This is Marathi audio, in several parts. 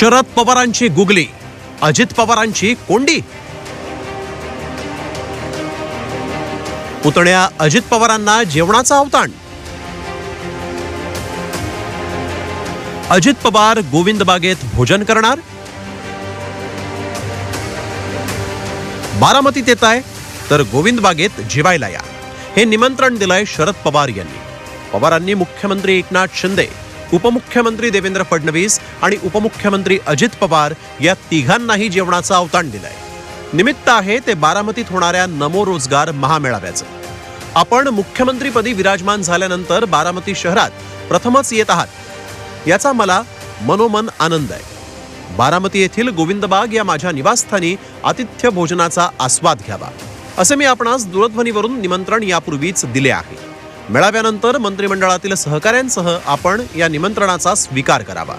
शरद पवारांची गुगली अजित पवारांची कोंडी. पुतण्या अजित पवारांना जेवणाचं अवताण अजित पवार गोविंद बागेत भोजन करणार. बारामतीत येत आहे तर गोविंद बागेत जेवायला या. हे निमंत्रण दिलंय शरद पवार यांनी. पवारांनी मुख्यमंत्री एकनाथ शिंदे. उपमुख्यमंत्री देवेंद्र फडणवीस आणि उपमुख्यमंत्री अजित पवार या तिघांनाही जेवणाचं अवताण दिलंय. निमित्त आहे ते बारामतीत होणाऱ्या नमो रोजगार महामेळाव्याचं. आपण मुख्यमंत्रीपदी विराजमान झाल्यानंतर बारामती शहरात प्रथमच येत आहात. याचा मला मनोमन आनंद आहे. बारामती येथील गोविंदबाग या माझ्या निवासस्थानी आतिथ्य भोजनाचा आस्वाद घ्यावा. असे मी आपणास दूरध्वनीवरून निमंत्रण यापूर्वीच दिले आहे. मेळाव्यानंतर मंत्रिमंडळातील सहकाऱ्यांसह आपण या निमंत्रणाचा स्वीकार करावा.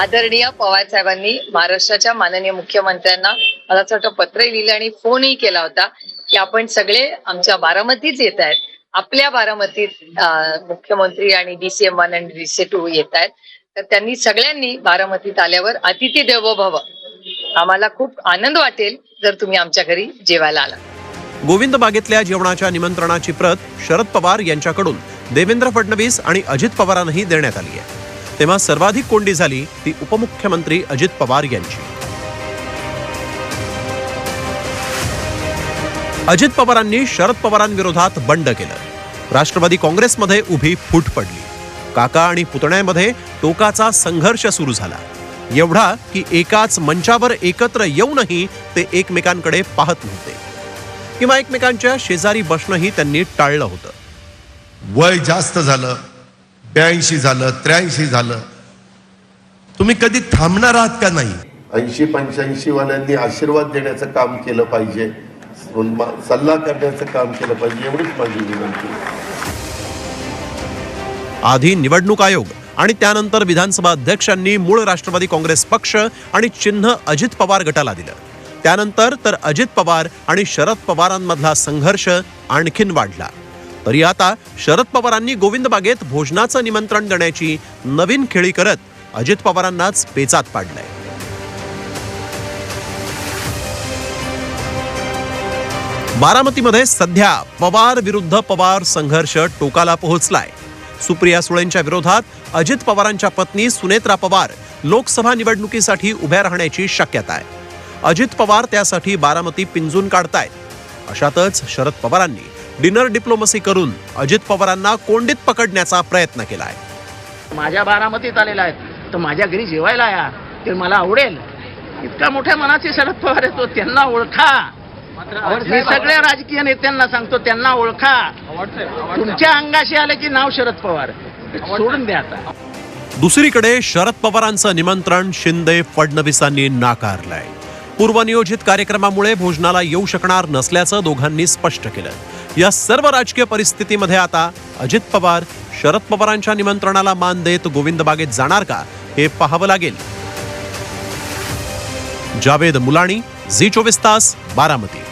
आदरणीय पवार साहेबांनी महाराष्ट्राच्या माननीय मुख्यमंत्र्यांना मला असं वाटतं पत्रही लिहिलं आणि फोनही केला होता की आपण सगळे आमच्या बारामतीच येत आहेत. आपल्या बारामतीत मुख्यमंत्री आणि डीसीएम वन आणि डीसी टू येत आहेत. तर त्यांनी सगळ्यांनी बारामतीत आल्यावर अतिथी देवो भव. आम्हाला खूप आनंद वाटेल जर तुम्ही आमच्या घरी जेवायला आला गोविंद बागेतल्या जेवणाच्या निमंत्रणाची प्रत शरद पवार यांच्याकडून देवेंद्र फडणवीस आणि अजित पवारांनाही देण्यात आली आहे. तेव्हा सर्वाधिक कोंडी झाली ती उपमुख्यमंत्री अजित पवार यांची. अजित पवारांनी शरद पवारांविरोधात बंड केलं. राष्ट्रवादी काँग्रेसमध्ये उभी फूट पडली. काका आणि पुतण्यामध्ये टोकाचा संघर्ष सुरू झाला. एवढा की एकाच मंचावर एकत्र येऊनही ते एकमेकांकडे पाहत नव्हते. किंवा एकमेकांच्या शेजारी बसणंही त्यांनी टाळलं होतं. वय जास्त झालं ब्याऐंशी झालं त्र्याऐंशी झालं. तुम्ही कधी थांबणार आहात का नाही? ऐंशी पंच्याऐंशी वाल्यांनी आशीर्वाद देण्याचं काम केलं पाहिजे सल्ला करण्याचं काम केलं पाहिजे एवढीच माझी विनंती. आधी निवडणूक आयोग आणि त्यानंतर विधानसभा अध्यक्षांनी मूळ राष्ट्रवादी काँग्रेस पक्ष आणि चिन्ह अजित पवार गटाला दिलं. त्यानंतर तर अजित पवार आणि शरद पवारांमधला संघर्ष आणखीन वाढला. तरी आता शरद पवारांनी गोविंद बागेत भोजनाचं निमंत्रण देण्याची नवीन खेळी करत अजित पवारांनाच पेचात पाडलंय. बारामतीमध्ये सध्या पवार विरुद्ध पवार संघर्ष टोकाला पोहोचलाय. सुप्रिया सुळेंच्या विरोधात अजित पवारांच्या पत्नी सुनेत्रा पवार लोकसभा निवडणुकीसाठी उभ्या राहण्याची शक्यता आहे. अजित पवार त्यासाठी बारामती पिंजून काढतायत अशातच शरद पवारांनी डिनर डिप्लोमसी करून अजित पवारांना कोंडीत पकडण्याचा प्रयत्न केलाय. माझ्या बारामतीत आलेला आहेत तर माझ्या घरी जेवायला या. ते मला आवडेल. इतका मोठ्या मनाचे शरद पवार येतो त्यांना ओळखा. मी सगळ्या राजकीय नेत्यांना सांगतो त्यांना ओळखा. तुमच्या अंगाशी आले की नाव शरद पवार. सोडून द्या आता. दुसरीकडे शरद पवारांचं निमंत्रण शिंदे फडणवीसांनी नाकारलंय. पूर्वनियोजित कार्यक्रमामुळे भोजनाला येऊ शकणार नसल्याचं दोघांनी स्पष्ट केलं. या सर्व राजकीय परिस्थितीमध्ये आता अजित पवार शरद पवारांच्या निमंत्रणाला मान देत गोविंद बागेत जाणार का हे पाहावं लागेल. जावेद मुलाणी झी चोवीस तास बारामती.